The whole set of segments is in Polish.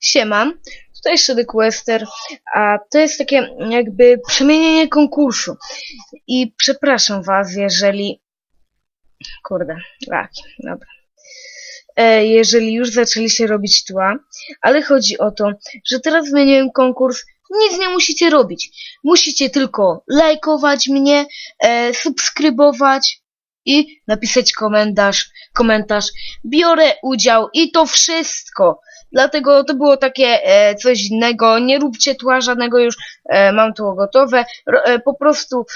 Siema, tutaj Shady Quester, a to jest takie jakby przemienienie konkursu. I przepraszam was, jeżeli... Kurde, laki, dobra. E, jeżeli już zaczęliście robić tła, ale chodzi o to, że teraz zmieniłem konkurs, nic nie musicie robić. Musicie tylko lajkować mnie, e, subskrybować i napisać komentarz, komentarz. Biorę udział i to wszystko. Dlatego to było takie e, coś innego. Nie róbcie tła żadnego już, e, mam tło gotowe. E, po prostu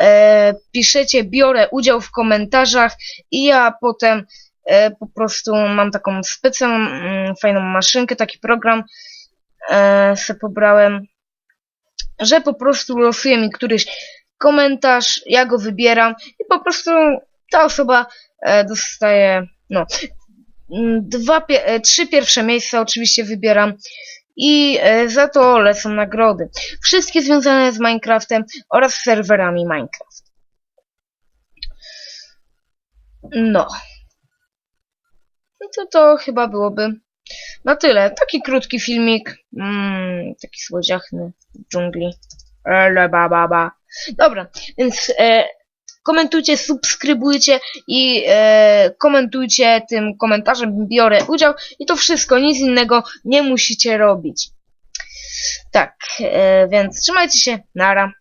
e, piszecie, biorę udział w komentarzach i ja potem e, po prostu mam taką specjalną, mm, fajną maszynkę, taki program e, se pobrałem, że po prostu losuje mi któryś komentarz, ja go wybieram i po prostu ta osoba e, dostaje, no, mm, dwa, e, trzy pierwsze miejsca oczywiście wybieram i e, za to lecą nagrody. Wszystkie związane z Minecraftem oraz serwerami Minecraft. No. No to to chyba byłoby na tyle. Taki krótki filmik. Mm, taki słodziachny w dżungli. Ele ba, ba, ba. Dobra, więc e, komentujcie, subskrybujcie i e, komentujcie tym komentarzem, biorę udział i to wszystko, nic innego nie musicie robić. Tak, e, więc trzymajcie się, nara.